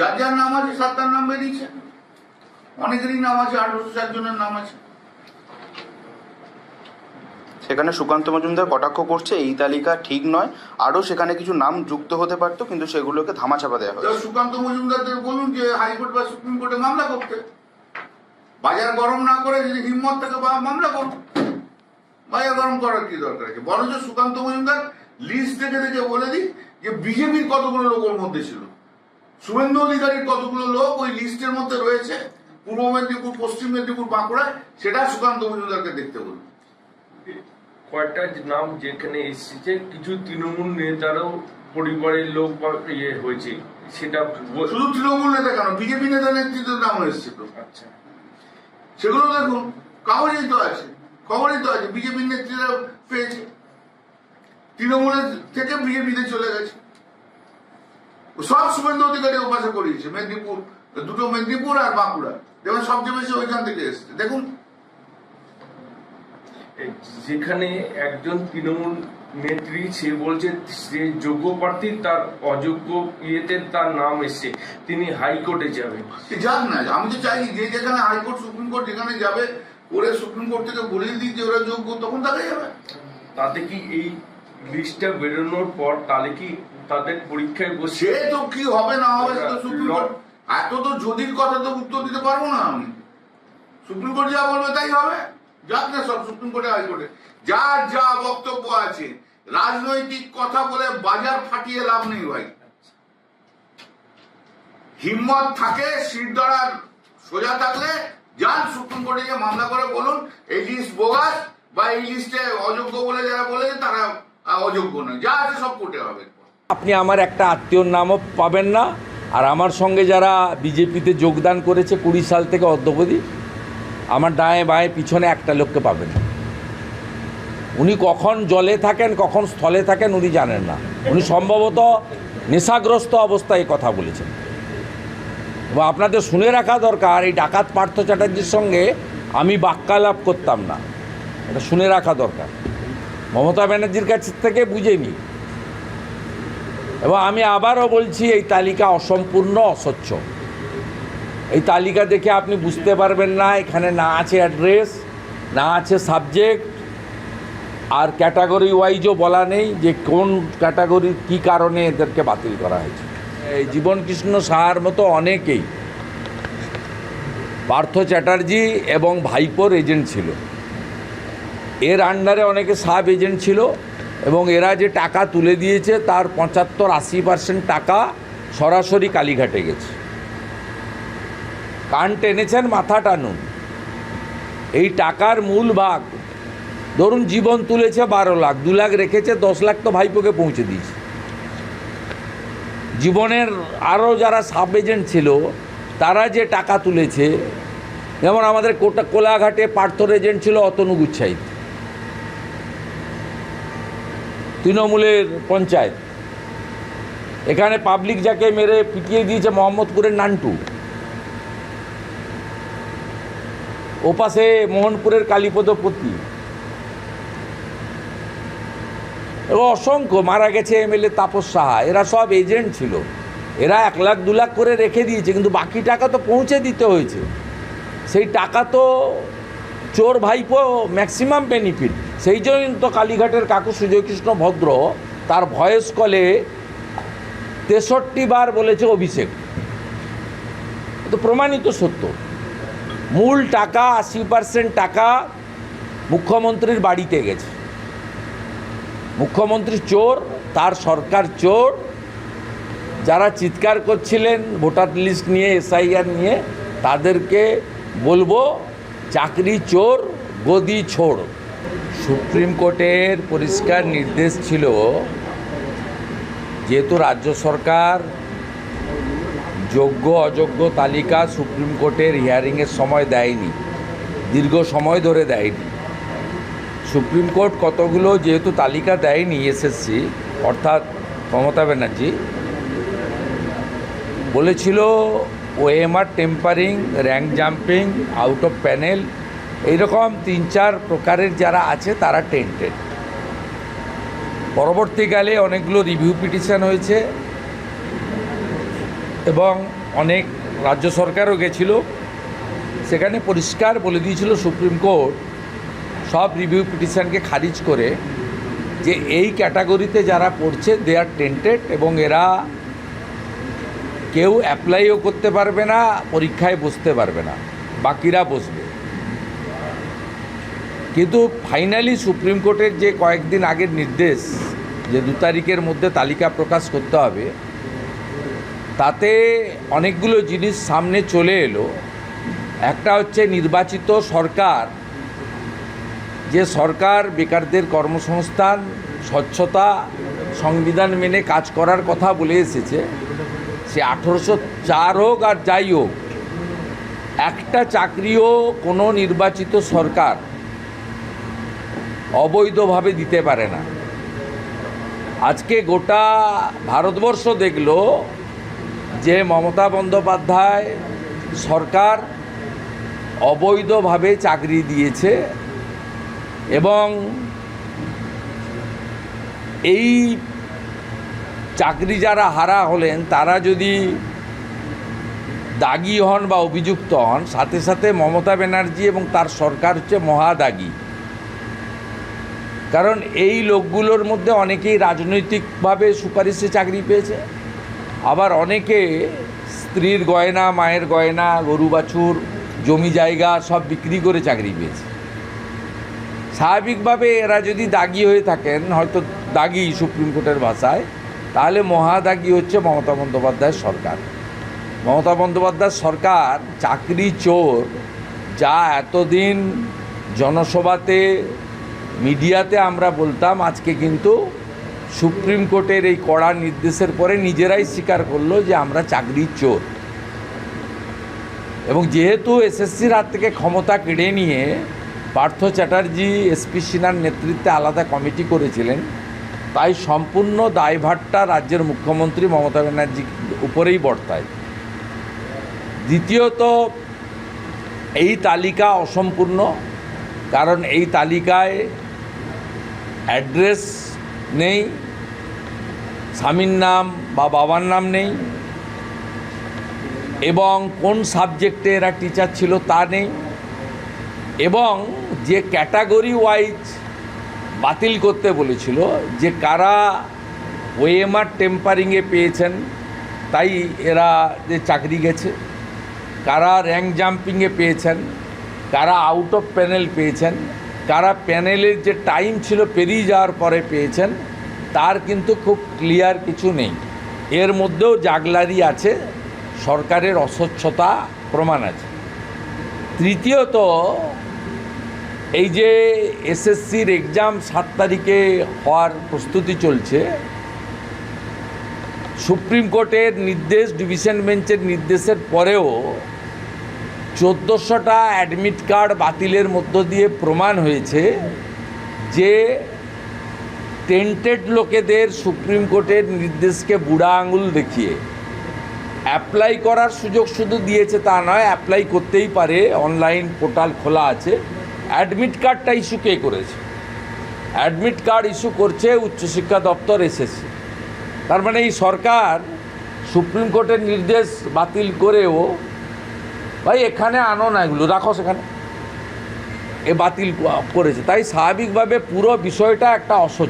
যার যার নাম আছে সাতটার নাম বেরিয়েছে। অনেকেরই নাম আছে আঠারোশো চার জনের নাম আছে। সেখানে সুকান্ত মজুমদার কটাক্ষ করছে এই তালিকা ঠিক নয়। আরও সেখানে কিছু নাম যুক্ত হতে পারতো কিন্তু সেগুলোকে ধামাচাপা দেওয়া তো হয়েছে সুকান্ত মজুমদারদের বলুন যে হাইকোর্ট বা সুপ্রিম কোর্টে মামলা করতে। বাজার গরম না করে যদি হিম্মত থাকে বা মামলা করুন। বাজার গরম করার কি দরকার আছে? বরঞ্চ সুকান্ত মজুমদার লিস্ট দেখে দেখে বলে দিই যে বিজেপির কতগুলো লোক ওর মধ্যে ছিল। শুভেন্দু অধিকারীর কতগুলো লোক ওই লিস্টের মধ্যে রয়েছে? পূর্ব মেদিনীপুর পশ্চিম মেদিনীপুর বাঁকুড়ায়? সেটা সুকান্ত মজুমদারকে দেখতে বলুন। কয়েকটা নাম যেখানে এসেছে কিছু তৃণমূল নেতারাও পরিবারের লোক বা ইয়ে হয়েছে সেটা শুধু তৃণমূল নেতা কেন? বিজেপি নেতা নেতৃত্বের নাম এসেছিল। আচ্ছা। সেগুলো দেখুন খবরেই তো আছে খবরেই তো আছে বিজেপির নেত্রীরা পেয়েছে। তৃণমূলের থেকে বিজেপিতে চলে গেছে। সব শুভেন্দু অধিকারী উপাসে করিয়েছে মেদিনীপুর দুটো মেদিনীপুর আর বাঁকুড়া। যেমন সবচেয়ে বেশি ওইখান থেকে এসেছে। দেখুন। যেখানে একজন তৃণমূল নেত্রী সে বলছে সে যোগ্য প্রার্থী তার অযোগ্য ইয়েতে তার নাম এসছে। তিনি হাইকোর্টে যাবেন। যাক না আমি তো চাই যে যেখানে হাইকোর্ট সুপ্রিম কোর্ট যেখানে যাবে ওরে সুপ্রিম কোর্ট থেকে বলিয়ে দিই যে ওরা যোগ্য তখন তাকে যাবে। তাতে কি এই লিস্টটা বেরোনোর পর তাহলে কি তাদের পরীক্ষায় বসে সে তো কি হবে না হবে সে তো সুপ্রিম কোর্ট এত তো যদির কথা তো উত্তর দিতে পারব না আমি। সুপ্রিম কোর্ট যা বলবে তাই হবে। যাক না সব সুপ্রিম কোর্টে হাইকোর্টে যার যা বক্তব্য আছে রাজনৈতিক কথা বলে বাজার ফাটিয়ে লাভ নেই ভাই। হিম্মত থাকে শিরদড়ার সোজা থাকলে যান সুপ্রিম কোর্টে গিয়ে মামলা করে বলুন। এই লিস্ট বোগাস বা এই লিস্টে অযোগ্য বলে যারা বলেছে তারা অযোগ্য নয়। যা আছে সব কোর্টে হবে। আপনি আমার একটা আত্মীয়র নামও পাবেন না, আর আমার সঙ্গে যারা বিজেপিতে যোগদান করেছে কুড়ি সাল থেকে অদ্যবধি, আমার ডায়ে বাঁয়ে পিছনে একটা লোককে পাবেন না। উনি কখন জলে থাকেন, কখন স্থলে থাকেন, উনি জানেন না। উনি সম্ভবত নেশাগ্রস্ত অবস্থায় কথা বলেছেন। এবং আপনাদের শুনে রাখা দরকার, এই ডাকাত পার্থ চ্যাটার্জির সঙ্গে আমি বাক্যালাপ করতাম না। এটা শুনে রাখা দরকার। মমতা ব্যানার্জির কাছ থেকে বুঝে নিই এবং আমি আবারও বলছি, এই তালিকা অসম্পূর্ণ অস্বচ্ছ এই তালিকা দেখে আপনি বুঝতে পারবেন না, এখানে না আছে অ্যাড্রেস, না আছে সাবজেক্ট, আর ক্যাটাগরি ওয়াইজও বলা নেই যে কোন ক্যাটাগরির কী কারণে এদেরকে বাতিল করা হয়েছে। এই জীবনকৃষ্ণ সাহার মতো অনেকেই, পার্থ চ্যাটার্জি এবং ভাইপোর এজেন্ট ছিল। এর আন্ডারে অনেকে সাব এজেন্ট ছিল এবং এরা যে টাকা তুলে দিয়েছে তার পঁচাত্তর আশি পার্সেন্ট টাকা সরাসরি কালীঘাটে গেছে। কান টেনেছেন, মাথা টানুন। এই টাকার মূল ভাগ, ধরুন জীবন তুলেছে বারো লাখ, দু লাখ রেখেছে, দশ লাখ তো ভাইপোকে পৌঁছে দিয়েছে। জীবনের আরও যারা সাব এজেন্ট ছিল, তারা যে টাকা তুলেছে, যেমন আমাদের কোটা কোলাঘাটে পার্থর এজেন্ট ছিল অতনু তৃণমূলের পঞ্চায়েত। এখানে পাবলিক যাকে মেরে পিটিয়ে দিয়েছে মোহাম্মদপুরের নান্টু। ওপাশে মোহনপুরের কালীপদপতি এবং অসংখ্য মারা গেছে এমএলএ তাপস সাহা। এরা সব এজেন্ট ছিল। এরা এক লাখ, দু লাখ করে রেখে দিয়েছে, কিন্তু বাকি টাকা তো পৌঁছে দিতে হয়েছে। সেই টাকা তো চোর ভাইপো ম্যাক্সিমাম বেনিফিট সেই জন্য তো কালীঘাটের কাকু সুজয়কৃষ্ণ ভদ্র তার ভয়েস কলে তেষট্টি বার বলেছে অভিষেক। তো প্রমাণিত সত্য। মূল টাকা আশি পার্সেন্ট টাকা মুখ্যমন্ত্রীর বাড়িতে গেছে। মুখ্যমন্ত্রী চোর, তার সরকার চোর। যারা চিৎকার করছিলেন ভোটার লিস্ট নিয়ে, এসআইআর নিয়ে, তাদেরকে বলব, চাকরি চোর, গদি ছোড়। সুপ্রিম কোর্টের পরিষ্কার নির্দেশ ছিল যেহেতু রাজ্য সরকার যোগ্য অযোগ্য তালিকা সুপ্রিম কোর্টের হিয়ারিংয়ের সময় দেয়নি, দীর্ঘ সময় ধরে দেয়নি। সুপ্রিম কোর্ট কতগুলো যেহেতু তালিকা দেয়নি এসএসসি, অর্থাৎ মমতা ব্যানার্জি, বলেছিল OMR tampering, rank jumping, out of panel এইরকম তিন চার প্রকারের যারা আছে, তারা টেন্টেড পরবর্তীকালে অনেকগুলো রিভিউ পিটিশন হয়েছে এবং অনেক রাজ্য সরকারও গেছিল। সেখানে পরিষ্কার বলে দিয়েছিল সুপ্রিম কোর্ট, সব রিভিউ পিটিশনকে খারিজ করে যে এই ক্যাটাগরিতে যারা পড়ছে দে আর টেন্টেড এবং এরা কেউ অ্যাপ্লাইও করতে পারবে না, পরীক্ষায় বসতে পারবে না, বাকিরা বসবে। কিন্তু ফাইনালি সুপ্রিম কোর্টের যে কয়েকদিন আগের নির্দেশ, যে দু তারিখের মধ্যে তালিকা প্রকাশ করতে হবে, তাতে অনেকগুলো জিনিস সামনে চলে এলো। একটা হচ্ছে নির্বাচিত সরকার, যে সরকার বেকারদের কর্মসংস্থান, স্বচ্ছতা, সংবিধান মেনে কাজ করার কথা বলে এসেছে। সে আঠেরোশো চার হোক আর যাই হোক, একটা চাকরিও কোনো নির্বাচিত সরকার অবৈধভাবে দিতে পারে না। আজকে গোটা ভারতবর্ষ দেখল যে মমতা বন্দ্যোপাধ্যায় সরকার অবৈধভাবে চাকরি দিয়েছে এবং এই চাকরি যারা হারা হলেন, তারা যদি দাগি হন বা অভিযুক্ত হন, সাথে সাথে মমতা ব্যানার্জি এবং তার সরকার হচ্ছে মহাদাগী। কারণ এই লোকগুলোর মধ্যে অনেকেই রাজনৈতিকভাবে সুপারিশে চাকরি পেয়েছে। আবার অনেকে স্ত্রীর গয়না, মায়ের গয়না, গরু, বাছুর, জমি জায়গা সব বিক্রি করে চাকরি পেয়েছে। স্বাভাবিকভাবে এরা যদি দাগি হয়ে থাকেন, হয়তো দাগি সুপ্রিম কোর্টের ভাষায়, তাহলে মহাদাগি হচ্ছে মমতা বন্দ্যোপাধ্যায়ের সরকার। মমতা বন্দ্যোপাধ্যায় সরকার চাকরি চোর, যা এতদিন জনসভাতে মিডিয়াতে আমরা বলতাম, আজকে কিন্তু সুপ্রিম কোর্টের এই কড়া নির্দেশের পরে নিজেরাই স্বীকার করল যে আমরা চাকরি চোর। এবং যেহেতু এসএসসির হাত থেকে ক্ষমতা কেড়ে নিয়ে পার্থ চ্যাটার্জি এসপি সিনহার নেতৃত্বে আলাদা কমিটি করেছিলেন, তাই সম্পূর্ণ দায়ভারটা রাজ্যের মুখ্যমন্ত্রী মমতা ব্যানার্জি উপরেই বর্তায়। দ্বিতীয়ত, এই তালিকা অসম্পূর্ণ, কারণ এই তালিকায় অ্যাড্রেস নেই, স্বামীর নাম বা বাবার নাম নেই, এবং কোন সাবজেক্টে এরা টিচার ছিল তা নেই, এবং যে ক্যাটাগরি ওয়াইজ বাতিল করতে বলেছিল, যে কারা ওএমআর টেম্পারিংয়ে পেয়েছেন, তাই এরা যে চাকরি গেছে, কারা র্যাঙ্ক জাম্পিংয়ে পেয়েছেন, কারা আউট অফ প্যানেল পেয়েছেন কারা প্যানেলের যে টাইম ছিল পেরিয়ে যাওয়ার পরে পেয়েছেন, তার কিন্তু খুব ক্লিয়ার কিছু নেই। এর মধ্যেও জাগলারি আছে, সরকারের অস্বচ্ছতা প্রমাণ আছে। তৃতীয়ত, এই যে এসএসসির এক্সাম সাত তারিখে হওয়ার প্রস্তুতি চলছে, সুপ্রিম কোর্টের নির্দেশ, ডিভিশন বেঞ্চের নির্দেশের পরেও চোদ্দোশোটা অ্যাডমিট কার্ড বাতিলের মধ্য দিয়ে প্রমাণ হয়েছে যে টেন্টেড লোকেদের সুপ্রিম কোর্টের নির্দেশকে বুড়া আঙুল দেখিয়ে। অ্যাপ্লাই করার সুযোগ শুধু দিয়েছে তা নয় অ্যাপ্লাই করতেই পারে অনলাইন পোর্টাল খোলা আছে। অ্যাডমিট কার্ডটা ইস্যু কে করেছে? অ্যাডমিট কার্ড ইস্যু করছে উচ্চশিক্ষা দপ্তর এসেছে তার মানে এই সরকার সুপ্রিম কোর্টের নির্দেশ বাতিল করেও ভাই, এখানে আনো না এগুলো, রাখো সেখানে। এ বাতিল করেছে। তাই স্বাভাবিকভাবে পুরো বিষয়টা একটা অসহ্য।